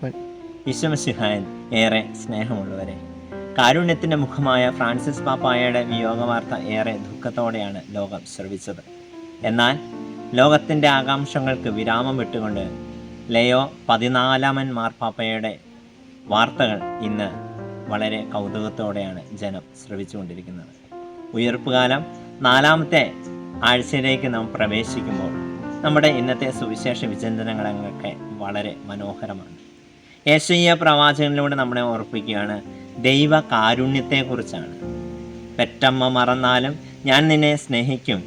അപ്പൻ വിശ്വമസിഹായൻ ഏറെ സ്നേഹമുള്ളവരെ. കാരുണ്യത്തിന്റെ മുഖമായ ഫ്രാൻസിസ് പാപ്പായയുടെ വിയോഗവാർത്ത ഏറെ ദുഃഖത്തോടെയാണ് ലോകം ശ്രവിച്ചത്. എന്നാൽ ലോകത്തിന്റെ ആകാംക്ഷകൾക്ക് വിരാമം വിട്ടുകൊണ്ട് ലയോ പതിനാലാമൻ മാർപ്പാപ്പയുടെ വാർത്തകൾ ഇന്ന് വളരെ കൗതുകത്തോടെയാണ് ജനം ശ്രവിച്ചുകൊണ്ടിരിക്കുന്നത്. ഉയർപ്പുകാലം നാലാമത്തെ ആഴ്ചയിലേക്ക് നാം പ്രവേശിക്കുമ്പോൾ നമ്മുടെ ഇന്നത്തെ സുവിശേഷ വിചിന്തനങ്ങളൊക്കെ വളരെ മനോഹരമാണ്. യേശയ്യ പ്രവാചകനിലൂടെ നമ്മളെ ഓർപ്പിക്കുകയാണ്. ദൈവ കാരുണ്യത്തെക്കുറിച്ചാണ് പെറ്റമ്മ മറന്നാലും ഞാൻ നിന്നെ സ്നേഹിക്കും.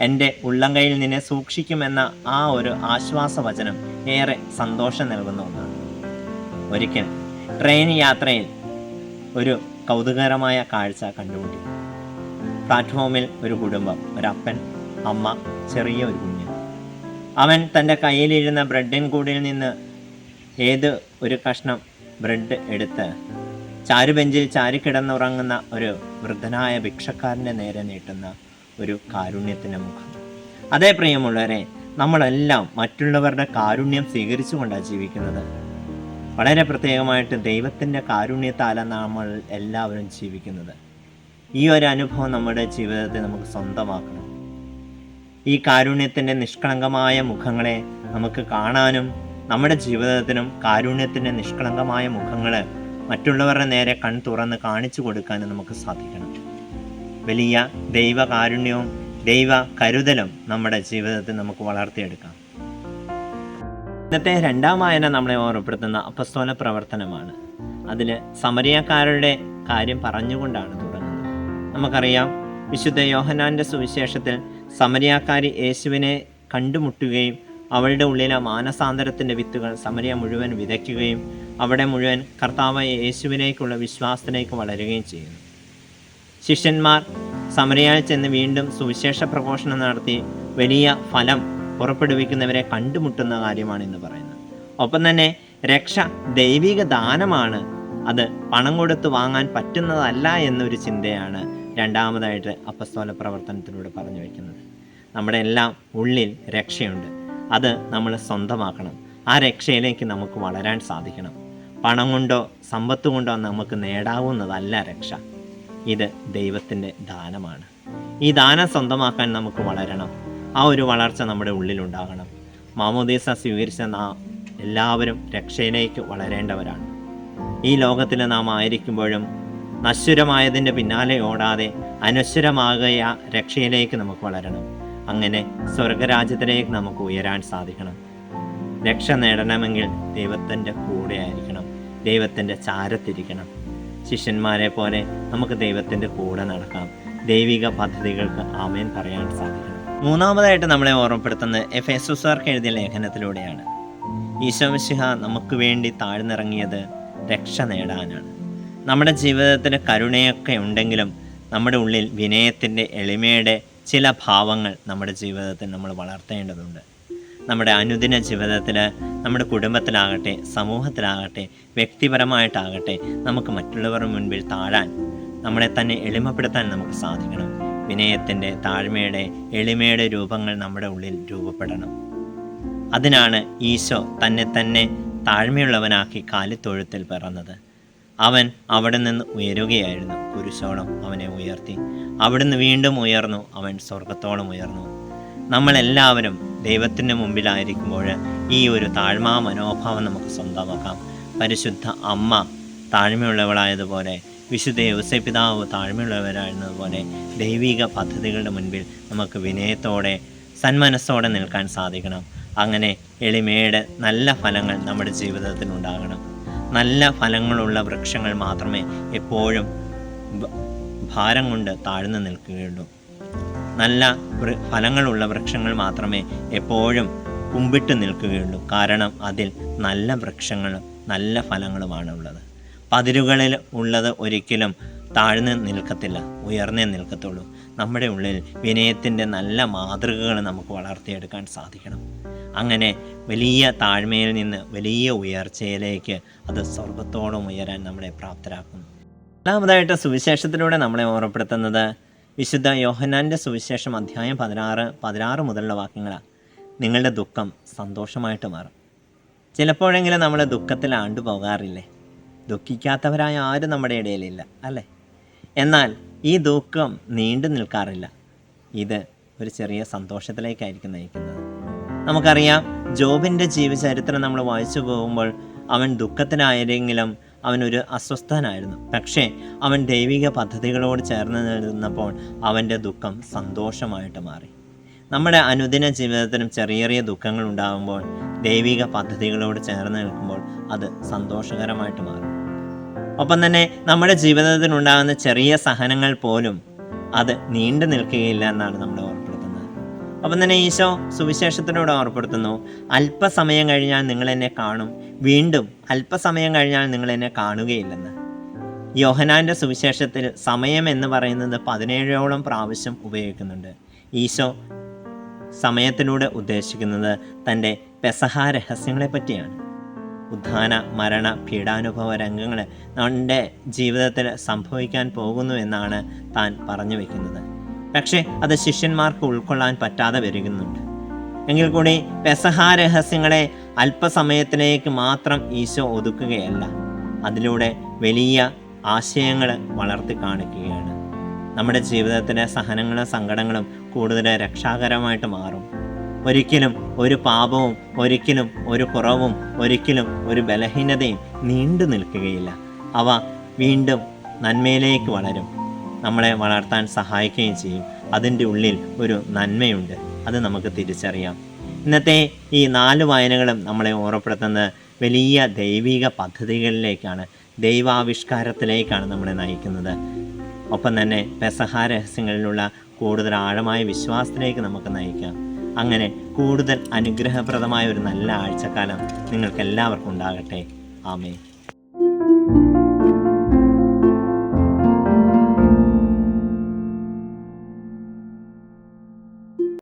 എന്റെ ഉള്ളംകൈയിൽ നിന്നെ സൂക്ഷിക്കുമെന്ന ആ ഒരു ആശ്വാസവചനം ഏറെ സന്തോഷം നൽകുന്ന ഒന്നാണ്. ഒരിക്കൽ ട്രെയിൻ യാത്രയിൽ ഒരു കൗതുകകരമായ കാഴ്ച കണ്ടുമുട്ടി. പ്ലാറ്റ്ഫോമിൽ ഒരു കുടുംബം ഒരപ്പൻ അമ്മ ചെറിയ ഒരു കുഞ്ഞ്. അവൻ തന്റെ കയ്യിലിരുന്ന ബ്രെഡിൻ കൂടിൽ നിന്ന് ഏത് ഒരു കഷ്ണം ബ്രെഡ് എടുത്ത് ചാരുബെഞ്ചിൽ ചാരിക്കിടന്നുറങ്ങുന്ന ഒരു വൃദ്ധനായ ഭിക്ഷക്കാരന്റെ നേരെ നീട്ടുന്ന ഒരു കാരുണ്യത്തിന്റെ മുഖം. അതേ പ്രിയമുള്ളവരെ നമ്മളെല്ലാം മറ്റുള്ളവരുടെ കാരുണ്യം സ്വീകരിച്ചുകൊണ്ടാണ് ജീവിക്കുന്നത്. വളരെ പ്രത്യേകമായിട്ട് ദൈവത്തിന്റെ കാരുണ്യത്താലാണ് നമ്മൾ എല്ലാവരും ജീവിക്കുന്നത്. ഈ ഒരു അനുഭവം നമ്മുടെ ജീവിതത്തെ നമുക്ക് സ്വന്തമാക്കണം. ഈ കാരുണ്യത്തിന്റെ നിഷ്കളങ്കമായ മുഖങ്ങളെ നമുക്ക് കാണാനും നമ്മുടെ ജീവിതത്തിനും കാരുണ്യത്തിന്റെ നിഷ്കളങ്കമായ മുഖങ്ങൾ മറ്റുള്ളവരുടെ നേരെ കൺ തുറന്ന് കാണിച്ചു കൊടുക്കാനും നമുക്ക് സാധിക്കണം. വലിയ ദൈവ കാരുണ്യവും ദൈവ കരുതലും നമ്മുടെ ജീവിതത്തിൽ നമുക്ക് വളർത്തിയെടുക്കാം. ഇന്നത്തെ രണ്ടാം വായന നമ്മളെ ഓർമ്മപ്പെടുത്തുന്ന അപസ്തോല പ്രവർത്തനമാണ്. അതിൽ സമരിയക്കാരുടെ കാര്യം പറഞ്ഞുകൊണ്ടാണ് തുടങ്ങുന്നത്. നമുക്കറിയാം വിശുദ്ധ യോഹനാന്റെ സുവിശേഷത്തിൽ സമരിയാക്കാരി യേശുവിനെ കണ്ടുമുട്ടുകയും അവളുടെ ഉള്ളിലെ മാനസാന്തരത്തിന്റെ വിത്തുകൾ സമരിയ മുഴുവൻ വിതയ്ക്കുകയും അവിടെ മുഴുവൻ കർത്താവായ യേശുവിനേക്കുള്ള വിശ്വാസത്തിലേക്ക് വളരുകയും ചെയ്യുന്നു. ശിഷ്യന്മാർ സമരയാൽ ചെന്ന് വീണ്ടും സുവിശേഷ പ്രഘോഷണം നടത്തി വലിയ ഫലം പുറപ്പെടുവിക്കുന്നവരെ കണ്ടുമുട്ടുന്ന കാര്യമാണ് ഇന്ന് പറയുന്നത്. ഒപ്പം തന്നെ രക്ഷ ദൈവിക ദാനമാണ്. അത് പണം കൊടുത്ത് വാങ്ങാൻ പറ്റുന്നതല്ല എന്നൊരു ചിന്തയാണ് രണ്ടാമതായിട്ട് അപ്പസ്തോല പ്രവർത്തനത്തിലൂടെ പറഞ്ഞു വയ്ക്കുന്നത്. നമ്മുടെ എല്ലാം ഉള്ളിൽ രക്ഷയുണ്ട്. അത് നമ്മൾ സ്വന്തമാക്കണം. ആ രക്ഷയിലേക്ക് നമുക്ക് വളരാൻ സാധിക്കണം. പണം കൊണ്ടോ സമ്പത്ത് കൊണ്ടോ നമുക്ക് നേടാവുന്നതല്ല രക്ഷ. ഇത് ദൈവത്തിന്റെ ദാനമാണ്. ഈ ദാനം സ്വന്തമാക്കാൻ നമുക്ക് വളരണം. ആ ഒരു വളർച്ച നമ്മുടെ ഉള്ളിലുണ്ടാകണം മാമോദീസ സ്വീകരിച്ച നാം എല്ലാവരും രക്ഷയിലേക്ക് വളരേണ്ടവരാണ്. ഈ ലോകത്തിൽ നാം ആയിരിക്കുമ്പോഴും നശ്വരമായതിന്റെ പിന്നാലെ ഓടാതെ അനശ്വരമാകയ രക്ഷയിലേക്ക് നമുക്ക് വളരണം. അങ്ങനെ സ്വർഗരാജ്യത്തിലേക്ക് നമുക്ക് ഉയരാൻ സാധിക്കണം. രക്ഷ നേടണമെങ്കിൽ ദൈവത്തിന്റെ കൂടെ ആയിരിക്കണം. ദൈവത്തിന്റെ ചാരത്തിരിക്കണം. ശിഷ്യന്മാരെ പോലെ നമുക്ക് ദൈവത്തിന്റെ കൂടെ നടക്കാം. ദൈവിക പദ്ധതികൾക്ക് ആമേൻ പറയാൻ സാധിക്കണം. മൂന്നാമതായിട്ട് നമ്മളെ ഓർമ്മപ്പെടുത്തുന്നത് എഫ് എസുസാർക്ക് എഴുതിയ ലേഖനത്തിലൂടെയാണ്. ഈശോമിശിഹ നമുക്ക് വേണ്ടി താഴ്ന്നിറങ്ങിയത് രക്ഷ നേടാനാണ്. നമ്മുടെ ജീവിതത്തിന് കരുണയൊക്കെ ഉണ്ടെങ്കിലും നമ്മുടെ ഉള്ളിൽ വിനയത്തിന്റെ എളിമയുടെ ചില ഭാവങ്ങൾ നമ്മുടെ ജീവിതത്തിൽ നമ്മൾ വളർത്തേണ്ടതുണ്ട്. നമ്മുടെ അനുദിന ജീവിതത്തിൽ നമ്മുടെ കുടുംബത്തിലാകട്ടെ സമൂഹത്തിലാകട്ടെ വ്യക്തിപരമായിട്ടാകട്ടെ നമുക്ക് മറ്റുള്ളവരുടെ മുൻപിൽ താഴാൻ നമ്മളെ തന്നെ എളിമപ്പെടുത്താൻ നമുക്ക് സാധിക്കണം. വിനയത്തിന്റെ താഴ്മയുടെ എളിമയുടെ രൂപങ്ങൾ നമ്മുടെ ഉള്ളിൽ രൂപപ്പെടണം. അതിനാണ് ഈശോ തന്നെ തന്നെ താഴ്മയുള്ളവനാക്കി കാലിത്തൊഴുത്തിൽ പിറന്നത്. അവൻ അവിടെ നിന്ന് ഉയരുകയായിരുന്നു. കുരിശോളം അവനെ ഉയർത്തി. അവിടുന്ന് വീണ്ടും ഉയർന്നു. അവൻ സ്വർഗത്തോളം ഉയർന്നു. നമ്മളെല്ലാവരും ദൈവത്തിന്റെ മുമ്പിലായിരിക്കുമ്പോൾ ഈ ഒരു താഴ്മാ മനോഭാവം നമുക്ക് സ്വന്തമാക്കാം. പരിശുദ്ധ അമ്മ താഴ്മയുള്ളവളായതുപോലെ വിശുദ്ധ യൗസേ പിതാവ് താഴ്മയുള്ളവരായിരുന്നതുപോലെ ദൈവിക പദ്ധതികളുടെ മുൻപിൽ നമുക്ക് വിനയത്തോടെ സന്മനസ്സോടെ നിൽക്കാൻ സാധിക്കണം. അങ്ങനെ എളിമയുടെ നല്ല ഫലങ്ങൾ നമ്മുടെ ജീവിതത്തിൽ ഉണ്ടാകണം. നല്ല ഫലങ്ങളുള്ള വൃക്ഷങ്ങൾ മാത്രമേ എപ്പോഴും ഭാരം കൊണ്ട് താഴ്ന്നു നിൽക്കുകയുള്ളൂ. നല്ല ഫലങ്ങളുള്ള വൃക്ഷങ്ങൾ മാത്രമേ എപ്പോഴും കുമ്പിട്ട് നിൽക്കുകയുള്ളൂ. കാരണം അതിൽ നല്ല വൃക്ഷങ്ങളും നല്ല ഫലങ്ങളുമാണ് ഉള്ളത്. പതിരുകളിൽ ഉള്ളത് ഒരിക്കലും താഴ്ന്നു നിൽക്കത്തില്ല ഉയർന്നേ നിൽക്കത്തുള്ളൂ. നമ്മുടെ ഉള്ളിൽ വിനയത്തിന്റെ നല്ല മാതൃകകൾ നമുക്ക് വളർത്തിയെടുക്കാൻ സാധിക്കണം. അങ്ങനെ വലിയ താഴ്മയിൽ നിന്ന് വലിയ ഉയർച്ചയിലേക്ക് അത് സ്വർഗത്തോളം ഉയരാൻ നമ്മളെ പ്രാപ്തരാക്കുന്നു. രണ്ടാമതായിട്ട് സുവിശേഷത്തിലൂടെ നമ്മളെ ഓർമ്മപ്പെടുത്തുന്നത് വിശുദ്ധ യോഹനാന്റെ സുവിശേഷം അധ്യായം പതിനാറ് പതിനാറ് മുതലുള്ള വാക്യങ്ങളാണ് നിങ്ങളുടെ ദുഃഖം സന്തോഷമായിട്ട് മാറും. ചിലപ്പോഴെങ്കിലും നമ്മൾ ദുഃഖത്തിൽ ആണ്ടുപോകാറില്ലേ? ദുഃഖിക്കാത്തവരായ ആരും നമ്മുടെ ഇടയിലില്ല അല്ലേ? എന്നാൽ ഈ ദുഃഖം നീണ്ടു നിൽക്കാറില്ല. ഇത് ഒരു ചെറിയ സന്തോഷത്തിലേക്കായിരിക്കും നയിക്കുന്നത്. നമുക്കറിയാം ജോബിന്റെ ജീവചരിത്രം നമ്മൾ വായിച്ചു പോകുമ്പോൾ അവൻ ദുഃഖത്തിനായിരുന്നെങ്കിലും അവനൊരു അസ്വസ്ഥനായിരുന്നു. പക്ഷേ അവൻ ദൈവിക പദ്ധതികളോട് ചേർന്ന് നിന്നപ്പോൾ അവന്റെ ദുഃഖം സന്തോഷമായിട്ട് മാറി. നമ്മുടെ അനുദിന ജീവിതത്തിനും ചെറിയ ചെറിയ ദുഃഖങ്ങൾ ഉണ്ടാകുമ്പോൾ ദൈവിക പദ്ധതികളോട് ചേർന്ന് നിൽക്കുമ്പോൾ അത് സന്തോഷകരമായിട്ട് മാറും. ഒപ്പം തന്നെ നമ്മുടെ ജീവിതത്തിലുണ്ടാകുന്ന ചെറിയ സഹനങ്ങൾ പോലും അത് നീണ്ടു നിൽക്കുകയില്ല എന്നാണ് നമ്മൾ അപ്പം തന്നെ ഈശോ സുവിശേഷത്തിനോട് ഓർപ്പെടുത്തുന്നു അല്പസമയം കഴിഞ്ഞാൽ നിങ്ങൾ എന്നെ കാണും. വീണ്ടും അല്പസമയം കഴിഞ്ഞാൽ നിങ്ങൾ എന്നെ കാണുകയില്ലെന്ന്. യോഹനാന്റെ സുവിശേഷത്തിൽ സമയം എന്ന് പറയുന്നത് പതിനേഴോളം പ്രാവശ്യം ഉപയോഗിക്കുന്നുണ്ട്. ഈശോ സമയത്തിലൂടെ ഉദ്ദേശിക്കുന്നത് തന്റെ പെസഹ രഹസ്യങ്ങളെ പറ്റിയാണ്. ഉദ്ധാന മരണ പീഡാനുഭവ രംഗങ്ങൾ നമ്മുടെ ജീവിതത്തിൽ സംഭവിക്കാൻ പോകുന്നു എന്നാണ് താൻ പറഞ്ഞു വെക്കുന്നത്. പക്ഷേ അത് ശിഷ്യന്മാർക്ക് ഉൾക്കൊള്ളാൻ പറ്റാതെ വരുന്നുണ്ട്. എങ്കിൽ കൂടി പെസഹ രഹസ്യങ്ങളെ അല്പസമയത്തിലേക്ക് മാത്രം ഈശോ ഒതുക്കുകയല്ല അതിലൂടെ വലിയ ആശയങ്ങൾ വളർത്തി കാണിക്കുകയാണ്. നമ്മുടെ ജീവിതത്തിലെ സഹനങ്ങളും സങ്കടങ്ങളും കൂടുതൽ രക്ഷാകരമായിട്ട് മാറും. ഒരിക്കലും ഒരു പാപവും ഒരിക്കലും ഒരു കുറവും ഒരിക്കലും ഒരു ബലഹീനതയും നീണ്ടു നിൽക്കുകയില്ല. അവ വീണ്ടും നന്മയിലേക്ക് വളരും. നമ്മളെ വളർത്താൻ സഹായിക്കുകയും ചെയ്യും. അതിന്റെ ഉള്ളിൽ ഒരു നന്മയുണ്ട്. അത് നമുക്ക് തിരിച്ചറിയാം. ഇന്നത്തെ ഈ നാല് വായനകളും നമ്മളെ ഓർമ്മപ്പെടുത്തുന്നത് വലിയ ദൈവിക പദ്ധതികളിലേക്കാണ് ദൈവാവിഷ്കാരത്തിലേക്കാണ് നമ്മളെ നയിക്കുന്നത്. ഒപ്പം തന്നെ പെസഹ രഹസ്യങ്ങളിലുള്ള കൂടുതൽ ആഴമായ വിശ്വാസത്തിലേക്ക് നമുക്ക് നയിക്കാം. അങ്ങനെ കൂടുതൽ അനുഗ്രഹപ്രദമായ ഒരു നല്ല ആഴ്ചക്കാലം നിങ്ങൾക്ക് എല്ലാവർക്കും ഉണ്ടാകട്ടെ. ആമേ